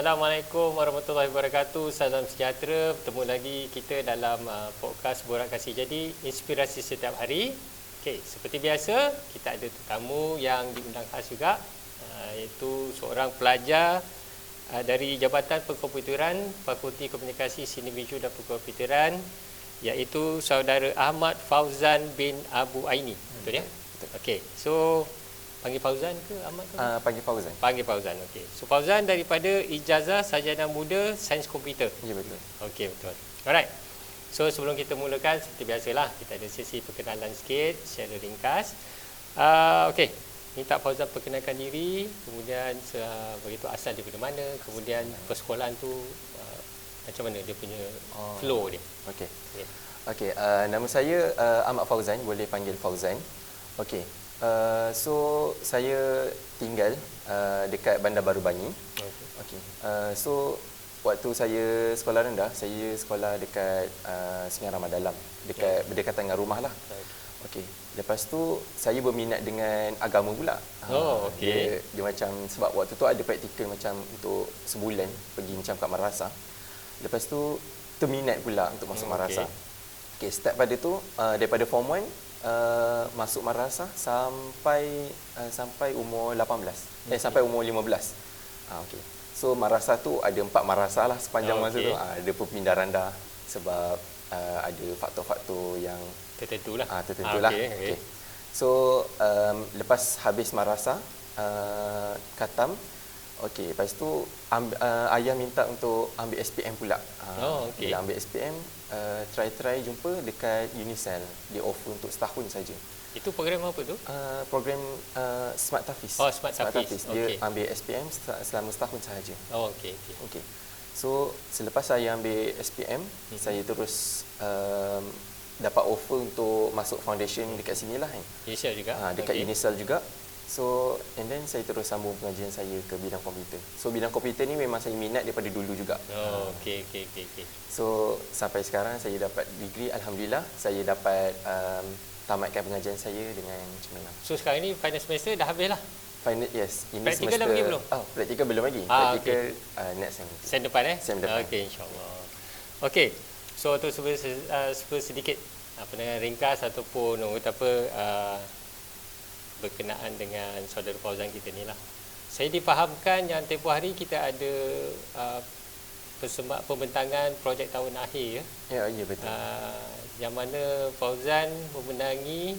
Assalamualaikum warahmatullahi wabarakatuh. Salam sejahtera. Bertemu lagi kita dalam uh, podcast Borak Kasih Jadi Inspirasi Setiap Hari. Okey, seperti biasa, kita ada tetamu yang diundang khas juga uh, iaitu seorang pelajar uh, dari Jabatan Perkomputeran Fakulti Komunikasi Seni Visual dan Perkomputeran iaitu saudara Ahmad Fauzan bin Abu Aini. Betul ya? Okey. So Panggil Fauzan ke Ahmad ke? Uh, panggil Fauzan. Panggil Fauzan, okey. So Fauzan daripada Ijazah Sarjana Muda Sains Komputer. Ya betul. Okey, betul. Alright. So sebelum kita mulakan, seperti biasalah, kita ada sesi perkenalan sikit secara ringkas. Uh, okey. Minta Fauzan perkenalkan diri, kemudian uh, begitu asal daripada mana, kemudian persekolahan tu uh, macam mana dia punya Oh. flow dia. Okey. Okey. Okey, uh, nama saya uh, Ahmad Fauzan, boleh panggil Fauzan. Okey. Uh, so saya tinggal uh, dekat Bandar Baru Bangi. Okey. Okey. Uh, so waktu saya sekolah rendah, saya sekolah dekat uh, Sungai Ramah Dalam, dekat berdekatan dengan rumah lah. Okey. Lepas tu saya berminat dengan agama pula. Oh, Ah, okey. Dia, dia macam sebab waktu tu ada praktikal macam untuk sebulan pergi macam kat madrasah. Lepas tu terminat pula untuk masuk Hmm, madrasah. okey. Okey, start pada tu uh, daripada form 1 uh, masuk madrasah sampai uh, sampai umur 18. Eh sampai umur 15. Ah okey. So madrasah tu ada empat madrasah lah sepanjang Oh, masa tu. Ah, ada perpindah randah sebab uh, ada faktor-faktor yang Tertentulah. Ah tertentu lah. okey, Okay, okey. So um, lepas habis madrasah uh, katam Okey, lepas tu amb, uh, ayah minta untuk ambil SPM pula. Uh, Oh, okey. Bila ambil SPM, uh, try-try jumpa dekat Unicel. Dia offer untuk setahun saja. Itu program apa tu? Uh, program uh, Smart Tafis. Oh, Smart Tafis. Okey. Dia ambil SPM se- selama setahun sahaja. Oh, okey, okey. Okey. So selepas saya ambil SPM, Mhm. saya terus um, dapat offer untuk masuk foundation dekat sini lah kan. Indonesia juga. Ha, dekat Okey. Unisel juga. So and then saya terus sambung pengajian saya ke bidang komputer. So bidang komputer ni memang saya minat daripada dulu juga. Oh, okey, okey, okey, okey. So sampai sekarang saya dapat degree alhamdulillah saya dapat um, tamatkan pengajian saya dengan cemerlang. So sekarang ni final semester dah habis lah. Final yes, ini Praktikal dah pergi belum? Oh, praktikal belum lagi. Ah, praktikal uh, next sem. Sem depan eh? Sem depan. Okey, insyaAllah. Okey, so tu sebut, uh, sedikit uh, pandangan ringkas ataupun apa uh, berkenaan dengan saudara Fauzan kita ni lah. Saya difahamkan yang tempoh hari kita ada uh, persembahan pembentangan projek tahun akhir ya. Ya, ya betul. Uh, yang mana Fauzan memenangi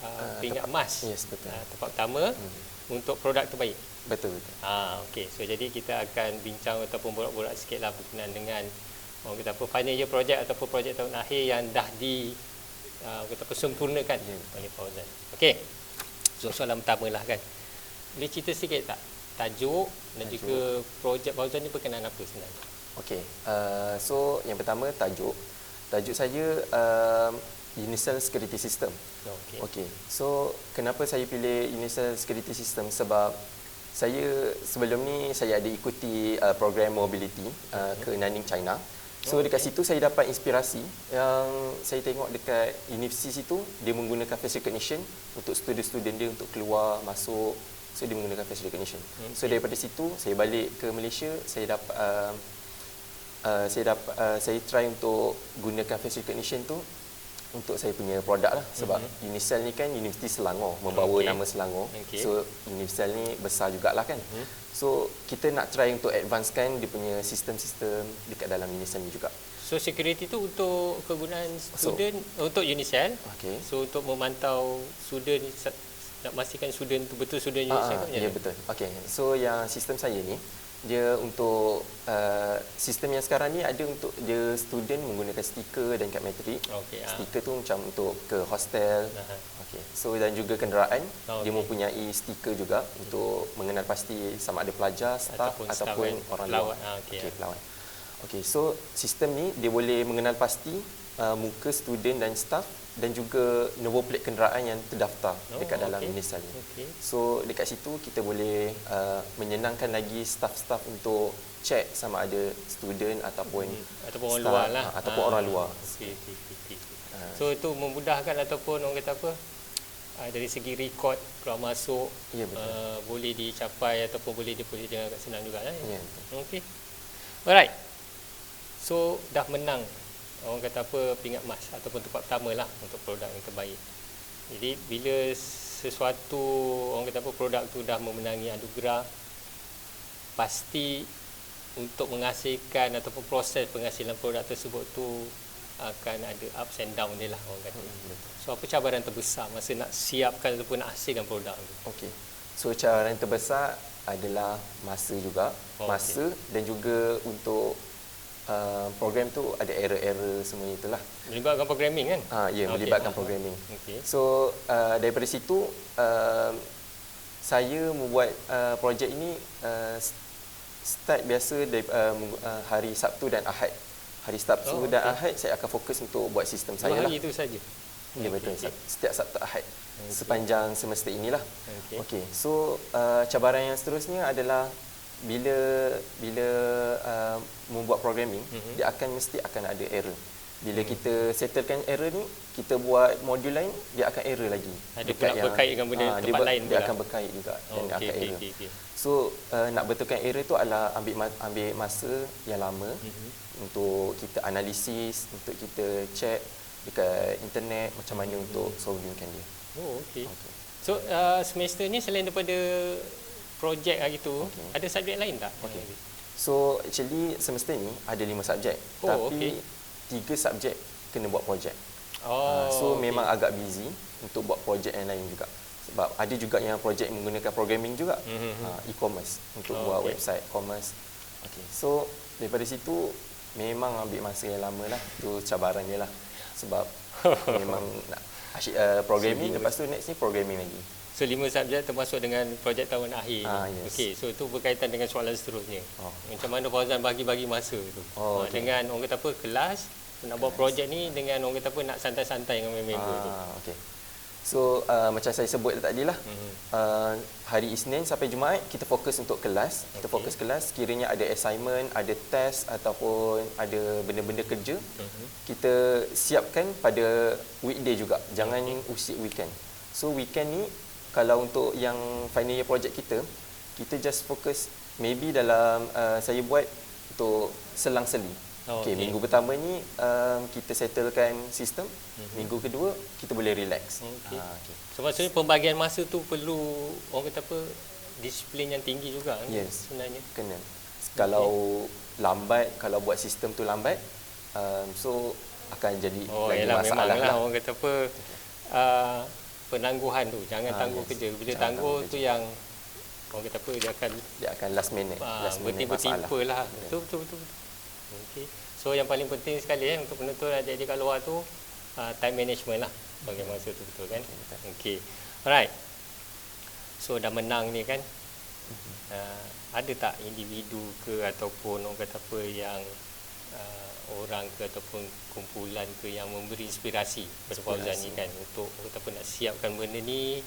uh, Ah, pingat emas yes, betul. uh, tempat utama Hmm. untuk produk terbaik. Betul betul. Ah, okey. So jadi kita akan bincang ataupun borak-borak sikitlah berkenaan dengan orang kata apa final year project ataupun projek tahun akhir yang dah di uh, kata apa sempurnakan Ya. oleh Fauzan. Okey. So soalan pertama lah kan. Boleh cerita sikit tak tajuk dan Tajuk. juga projek Fauzan ni berkenaan apa sebenarnya? Okey. Uh, so yang pertama tajuk. Tajuk saya um, Unisel Security System. Okey. Okey. So kenapa saya pilih Unisel Security System sebab saya sebelum ni saya ada ikuti uh, program mobility uh, ke Nanning China. So dekat situ saya dapat inspirasi yang saya tengok dekat universiti situ dia menggunakan face recognition untuk student-student dia untuk keluar masuk. So dia menggunakan face recognition. So daripada situ saya balik ke Malaysia saya dapat uh, uh, saya dapat uh, saya try untuk gunakan face recognition tu untuk saya punya produk lah sebab mm-hmm. Unisel ni kan Universiti Selangor membawa Okey. nama Selangor Okey. so Unisel ni besar jugalah kan Mhm. so kita nak try untuk advancekan dia punya sistem-sistem dekat dalam Unisel ni juga So security tu untuk kegunaan So- student untuk Unicel. okey So untuk memantau student nak pastikan student tu betul student Ah, Unicel ah, ke ya mana? betul. Okey. So yang sistem saya ni dia untuk uh, sistem yang sekarang ni ada untuk dia student menggunakan stiker dan kad metrik. Okey, ah. Stiker tu macam untuk ke hostel. Aha. Okey. So dan juga kenderaan Oh, dia okey. mempunyai stiker juga untuk mengenal pasti sama ada pelajar, staf Ataupun ataupun, staff kan? orang Pelawat. luar. Ah, okey, Okey, ah. pelawat. Okey, so sistem ni dia boleh mengenal pasti uh, muka student dan staf dan juga nombor plate kenderaan yang terdaftar Oh, dekat dalam okey. Unisel ni. Okey. So dekat situ kita boleh uh, menyenangkan lagi staff-staff untuk check sama ada student ataupun Hmm, ataupun orang staff, luar lah. ah, ataupun orang luar. Okey, okey, okey, okey. Ah. So itu memudahkan ataupun orang kata apa? Uh, dari segi rekod keluar masuk Ya, betul. uh, boleh dicapai ataupun boleh diperoleh dengan agak senang juga lah. Ya, Okey. Alright. So dah menang orang kata apa pingat emas ataupun tempat pertama lah untuk produk yang terbaik. Jadi bila sesuatu orang kata apa produk tu dah memenangi anugerah pasti untuk menghasilkan ataupun proses penghasilan produk tersebut tu akan ada ups and down dia lah orang kata. Hmm, So apa cabaran terbesar masa nak siapkan ataupun nak hasilkan produk tu? Okey. So cabaran terbesar adalah masa juga, Oh, masa dan juga untuk uh, program tu ada error-error semua itulah. Melibatkan programming kan? Ah ya, Okey. melibatkan programming. Okey. So uh, daripada situ uh, saya membuat uh, projek ini uh, start biasa dari uh, uh, hari Sabtu dan Ahad. Hari Sabtu Oh, dan okey. Ahad saya akan fokus untuk buat sistem Dua saya lah. hari itu saja. Ya betul. Okey. Sab- Setiap Sabtu Ahad Okey. sepanjang semester inilah. Okey. Okey. So uh, cabaran yang seterusnya adalah bila bila uh, membuat programming Mhm. dia akan mesti akan ada error. Bila Hmm. kita settlekan error ni, kita buat modul lain dia akan error lagi. Dekat pula berkait dengan benda dia tempat ber- lain Dia pula. akan berkait juga dan Oh, dia okey akan okey error. okey okey. So uh, nak betulkan error tu adalah ambil ambil masa yang lama Mhm. untuk kita analisis, untuk kita check dekat internet macam mana Mhm. untuk solvingkan dia. Oh okey. Okey. So uh, semester ni selain daripada projek hari tu, Okey. ada subjek lain tak? Okey. So actually semester ni ada lima subjek Oh, tapi okey. tiga subjek kena buat projek. Oh. Ah, so okey. memang agak busy untuk buat projek yang lain juga. Sebab ada juga yang projek menggunakan programming juga. Mhm. Ah, e-commerce untuk Oh, buat okey. website commerce. Okay. So daripada situ memang ambil masa yang lama lah. Tu cabaran dia lah. Sebab memang nak asyik uh, programming lepas tu next ni programming lagi. So lima subjek termasuk dengan projek tahun akhir. Ah, yes. Okey, so itu berkaitan dengan soalan seterusnya. Oh. Macam mana Fauzan bagi-bagi masa tu? Oh, Ah, okey. Dengan orang kata apa kelas nak buat projek ni dengan orang kata apa nak santai-santai dengan member tu. Ah, okay. So uh, macam saya sebut tadi lah. Mhm. Uh, hari Isnin sampai Jumaat kita fokus untuk kelas. Kita Okey. fokus kelas kiranya ada assignment, ada test ataupun ada benda-benda kerja. Mhm. Kita siapkan pada weekday juga. Jangan usik weekend. So weekend ni kalau untuk yang final year project kita, kita just fokus maybe dalam uh, saya buat untuk selang-seli. Oh, okay, okey. minggu pertama ni um, kita settlekan sistem. Mhm. Minggu kedua kita boleh relax. Okey. Ah, okay. So maksudnya pembagian masa tu perlu orang kata apa disiplin yang tinggi juga kan Yes. sebenarnya. Kena. Kalau lambat, kalau buat sistem tu lambat, um, so akan jadi Oh, lagi yalah masalah lah lah. orang kata apa uh, penangguhan tu jangan Ah, tangguh yes. kerja. Bila Jangan tangguh tangguh tu yang orang kata apa dia akan Dia akan last minute, uh, last minute bertimpa lah. Ya. Betul betul betul. betul. Okey. So yang paling penting sekali eh untuk penuntut adik-adik kat luar tu uh, time management lah bagi masa tu betul kan. Okey. Alright. So dah menang ni kan. Uh, ada tak individu ke ataupun orang kata apa yang uh, orang ke ataupun kumpulan ke yang memberi inspirasi Fauzan ni kan untuk apa nak siapkan benda ni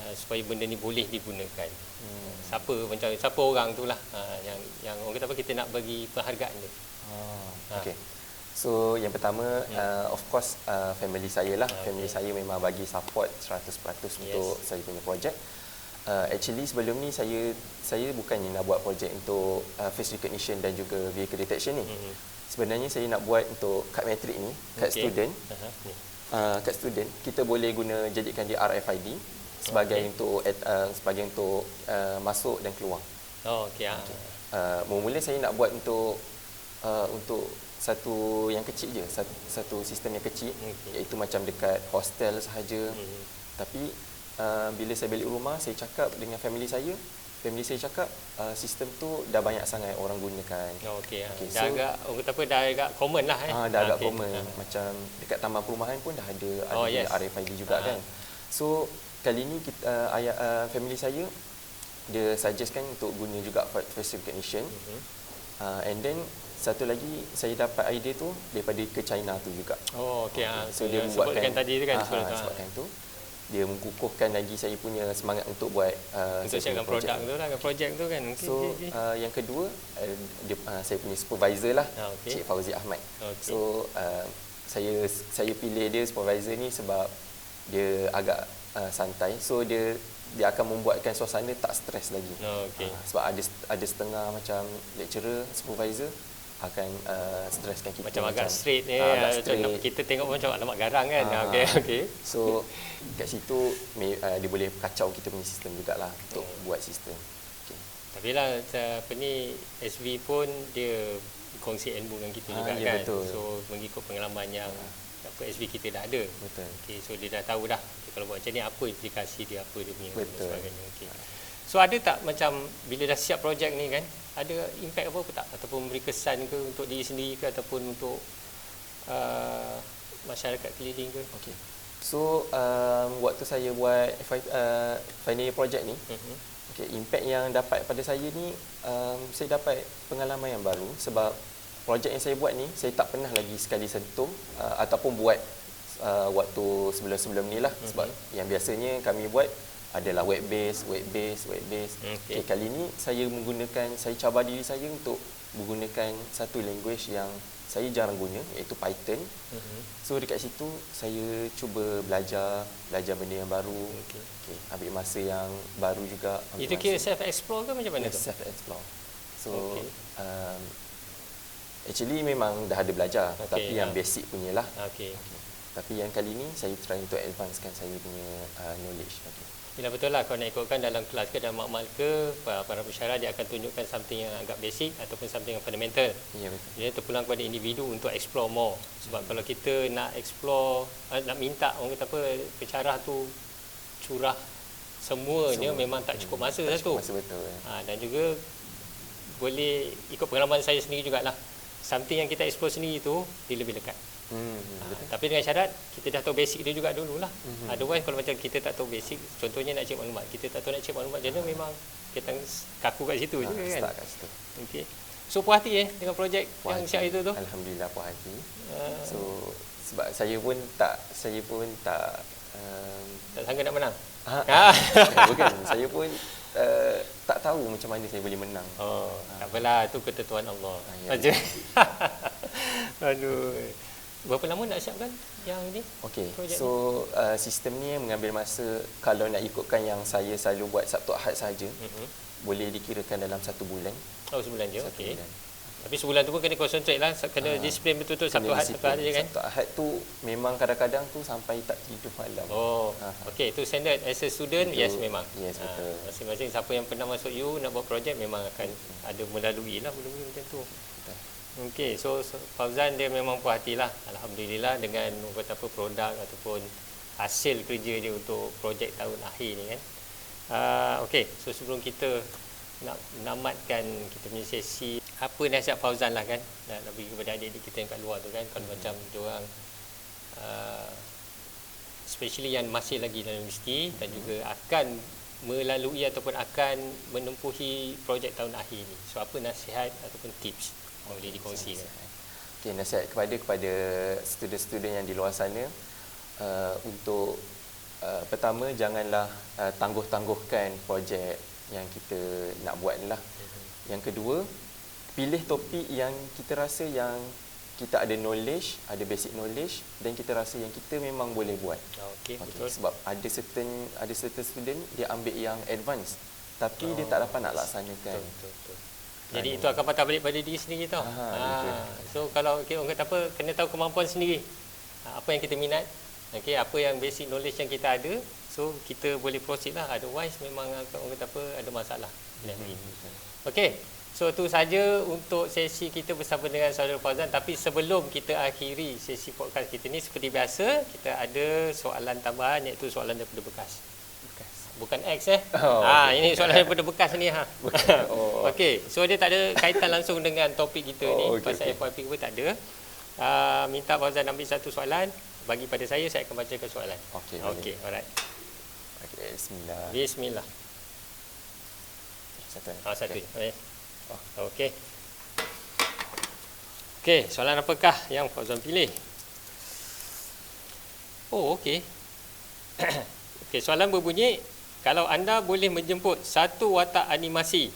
uh, supaya benda ni boleh digunakan. Hmm. Siapa macam siapa orang tu lah uh, yang yang orang kata apa kita nak bagi penghargaan dia. Ah, Ah. okay. So yang pertama Hmm. uh, of course uh, family saya lah. Ah, Family okay. saya memang bagi support 100% untuk saya punya projek. Uh, actually sebelum ni saya saya bukannya nak buat projek untuk uh, face recognition dan juga vehicle detection ni. Mhm. Sebenarnya saya nak buat untuk kad metrik ni, kad Okey. student. Ni. uh, kat student kita boleh guna jadikan dia RFID sebagai Okey. untuk uh, sebagai untuk uh, masuk dan keluar. Oh okey ah. Uh, mula-mula saya nak buat untuk uh, untuk satu yang kecil je, satu, satu sistem yang kecil Okey. iaitu macam dekat hostel sahaja. Mhm. Tapi uh, bila saya balik rumah saya cakap dengan family saya, family saya cakap uh, sistem tu dah banyak sangat orang gunakan. Oh, okey. ah. Okey, dah so- agak orang kata apa dah agak common lah eh. Ah, dah agak okey. common. Ah. Macam dekat taman perumahan pun dah ada Oh, ada yes. RFID juga Ah. kan. So kali ni kita uh, ayah uh, family saya dia suggestkan untuk guna juga fa- face recognition. Mhm. Uh, and then satu lagi saya dapat idea tu daripada ke China tu juga. Oh okey ah. So Yang dia sebutkan tadi tu kan Ah, ah, ah. sebabkan tu dia mengukuhkan lagi saya punya semangat untuk buat uh, Untuk saya siapkan projek produk tu lah, projek tu kan. Okey, So okey, okey. uh, yang kedua uh, dia uh, saya punya supervisor lah Ah, okey. Cik Fauzi Ahmad. Okey. So uh, saya saya pilih dia supervisor ni sebab dia agak uh, santai. So dia dia akan membuatkan suasana tak stres lagi. Oh, okey. Ah, sebab ada ada setengah macam lecturer, supervisor akan uh, streskan kita Macam, agak straight ni. ah, agak Macam straight. kita tengok pun macam alamak garang kan. Ah. Okey, okey. So kat situ may- uh, dia boleh kacau kita punya sistem jugalah untuk Hmm. buat sistem. Okay. Tapi lah macam apa ni SV pun dia kongsi ilmu dengan kita Ah, juga ya, kan. betul. So mengikut pengalaman yang apa SV kita dah ada. Betul. Okey, so dia dah tahu dah okay, kalau buat macam ni apa implikasi dia, apa dia punya Betul. sebagainya. Okey. So ada tak macam bila dah siap projek ni kan, ada impact apa tak ataupun memberi kesan ke untuk diri sendiri ke ataupun untuk uh, masyarakat keliling ke? Okay. So um, waktu saya buat fi- uh, final year project ni, Mhm. okay, impact yang dapat pada saya ni, um, saya dapat pengalaman yang baru sebab projek yang saya buat ni, saya tak pernah lagi sekali sentuh uh, ataupun buat uh, waktu sebelum-sebelum ni lah. Mhm. Sebab yang biasanya kami buat adalah web base, web base, web base. Okey. Okay, kali ni saya menggunakan, saya cabar diri saya untuk menggunakan satu language yang saya jarang guna iaitu Python. Mhm. So dekat situ saya cuba belajar belajar benda yang baru. Okey. Okay, ambil masa yang baru juga. Itu kira self explore ke macam mana Yes, tu? self explore. So Okey. um, actually memang dah ada belajar Okey, tapi yang ya. basic punya lah. Okey. Okay. Tapi yang kali ni saya try untuk advancekan saya punya uh, knowledge. Okay. Bila betul lah kalau nak ikutkan dalam kelas ke dalam makmal ke para, pensyarah dia akan tunjukkan something yang agak basic ataupun something yang fundamental. Ya betul. Dia terpulang kepada individu untuk explore more. Sebab kalau kita nak explore, uh, nak minta orang kata apa, pensyarah tu curah semuanya Semua. memang tak cukup masa Tak satu. cukup Masa betul. eh. Ha, dan juga boleh ikut pengalaman saya sendiri jugalah. Something yang kita explore sendiri tu dia lebih dekat. Hmm, Ha, tapi dengan syarat kita dah tahu basic dia juga dululah. Mhm. Otherwise kalau macam kita tak tahu basic, contohnya nak cek maklumat, kita tak tahu nak cek maklumat jadi memang kita kaku kat situ Ah, je kan. start kat situ. Okey. So puas hati eh dengan projek Puas yang siap itu tu. Alhamdulillah puas hati. Uh, So sebab saya pun tak saya pun tak um, tak sangka nak menang. Ah. ah. bukan. Saya pun uh, tak tahu macam mana saya boleh menang. Oh, tak apalah tu ketentuan Allah. Ah, ya. Aja. Aduh. Berapa lama nak siapkan yang ini? Okey. So uh, sistem ni mengambil masa kalau nak ikutkan yang saya selalu buat Sabtu Ahad saja Mhm. boleh dikirakan dalam satu bulan. Oh sebulan je. Satu Okey. Tapi sebulan tu pun kena concentrate lah, kena Ah, disiplin betul-betul Sabtu Ahad Sabtu Ahad je kan. Sabtu Ahad tu memang kadang-kadang tu sampai tak tidur malam. Oh, Ah. okey itu standard as a student Itu- yes memang. yes, Ah, betul. Masing-masing siapa yang pernah masuk U nak buat projek memang akan ada melalui lah benda-benda macam tu. Betul. Okey, so, Fauzan dia memang puas hati lah Alhamdulillah dengan orang kata apa produk ataupun hasil kerja dia untuk projek tahun akhir ni kan. Uh, Okey, so sebelum kita nak namatkan kita punya sesi apa nasihat Fauzan lah kan nak, nak bagi kepada adik-adik kita yang kat luar tu kan kalau macam diorang uh, especially yang masih lagi dalam universiti dan juga akan melalui ataupun akan menempuhi projek tahun akhir ni. So apa nasihat ataupun tips boleh dikongsikan? Okey, nasihat kepada kepada student-student yang di luar sana uh, untuk uh, pertama janganlah uh, tangguh-tangguhkan projek yang kita nak buat lah. Yang kedua, pilih topik yang kita rasa yang kita ada knowledge, ada basic knowledge dan kita rasa yang kita memang boleh buat. Okey, Okay, betul. sebab ada certain ada certain student dia ambil yang advance tapi dia Oh, tak dapat nak laksanakan. Betul, betul, betul. Jadi itu akan patah balik pada diri sendiri tau. Ah, Ha, betul. so kalau okay, orang kata apa, kena tahu kemampuan sendiri. Ha, apa yang kita minat, okay, apa yang basic knowledge yang kita ada, so kita boleh proceed lah. Otherwise memang orang kata apa, ada masalah. Hmm, Mm-hmm. Okey, so itu saja untuk sesi kita bersama dengan Saudara Fauzan. Tapi sebelum kita akhiri sesi podcast kita ni, seperti biasa, kita ada soalan tambahan iaitu soalan daripada bekas. Bukan X eh. Oh, ha, okey. ini soalan daripada bekas ni ha. Oh. Okey, so dia tak ada kaitan langsung dengan topik kita Oh, ni. okey, Pasal okey. FYP pun tak ada. Uh, minta Fauzan ambil satu soalan bagi pada saya saya akan bacakan soalan. Okey. Okey, alright. Okey, bismillah. Bismillah. Satu. Ah satu. Okey. Okay. Okey. Okey, soalan apakah yang Fauzan pilih? Oh, okey. okey, soalan berbunyi, kalau anda boleh menjemput satu watak animasi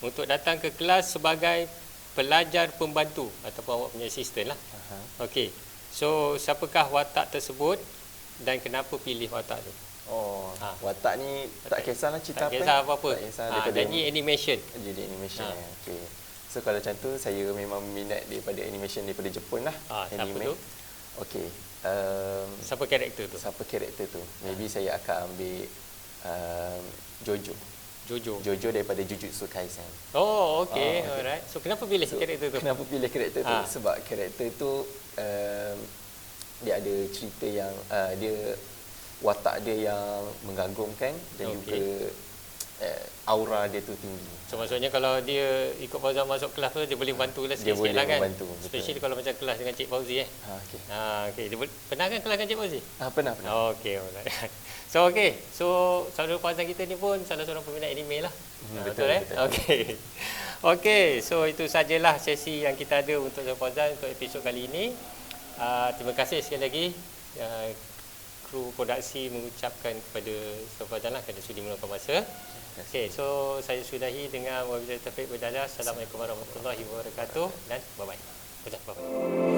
untuk datang ke kelas sebagai pelajar pembantu ataupun awak punya assistant lah. Okey. So, siapakah watak tersebut dan kenapa pilih watak tu? Oh, Ha. watak ni tak kisahlah cerita Tak apa. kisah apa-apa. Tak kisah Ha, daripada jadi animation. jadi animation Ha. ha. Okey. So kalau macam tu saya memang minat daripada animation daripada Jepun lah. Ah, siapa anime. tu? Okey. Um, Siapa karakter tu? siapa karakter tu? Maybe saya akan ambil um, Jojo. Jojo. Jojo daripada Jujutsu Kaisen. Oh, okey. Ah, okey. Alright. So kenapa pilih So, karakter tu? Kenapa pilih karakter tu? Ah. Sebab karakter tu um, dia ada cerita yang uh, dia watak dia yang mengagumkan dan Okey. juga uh, aura dia tu tinggi. So maksudnya kalau dia ikut Fauzan masuk kelas tu dia boleh bantu lah Dia sikit-sikit boleh lah kan. membantu, betul. Especially kalau macam kelas dengan Cik Fauzi eh. Ha okey. Ha okey. Dia boleh, pernah kan kelas dengan Cik Fauzi? Ah pernah pernah. Oh, okey, alright. So okey. So saudara Fauzan kita ni pun salah seorang peminat anime lah. Hmm, Ah, betul, eh? betul. Okey. Okey, so itu sajalah sesi yang kita ada untuk Saudara Fauzan untuk episod kali ini. Uh, terima kasih sekali lagi uh, kru produksi mengucapkan kepada Saudara Fauzan lah kerana sudi meluangkan masa. Okey, so saya sudahi dengan wabillahi taufiq wa hidayah. Assalamualaikum warahmatullahi wabarakatuh dan bye bye. Bye bye.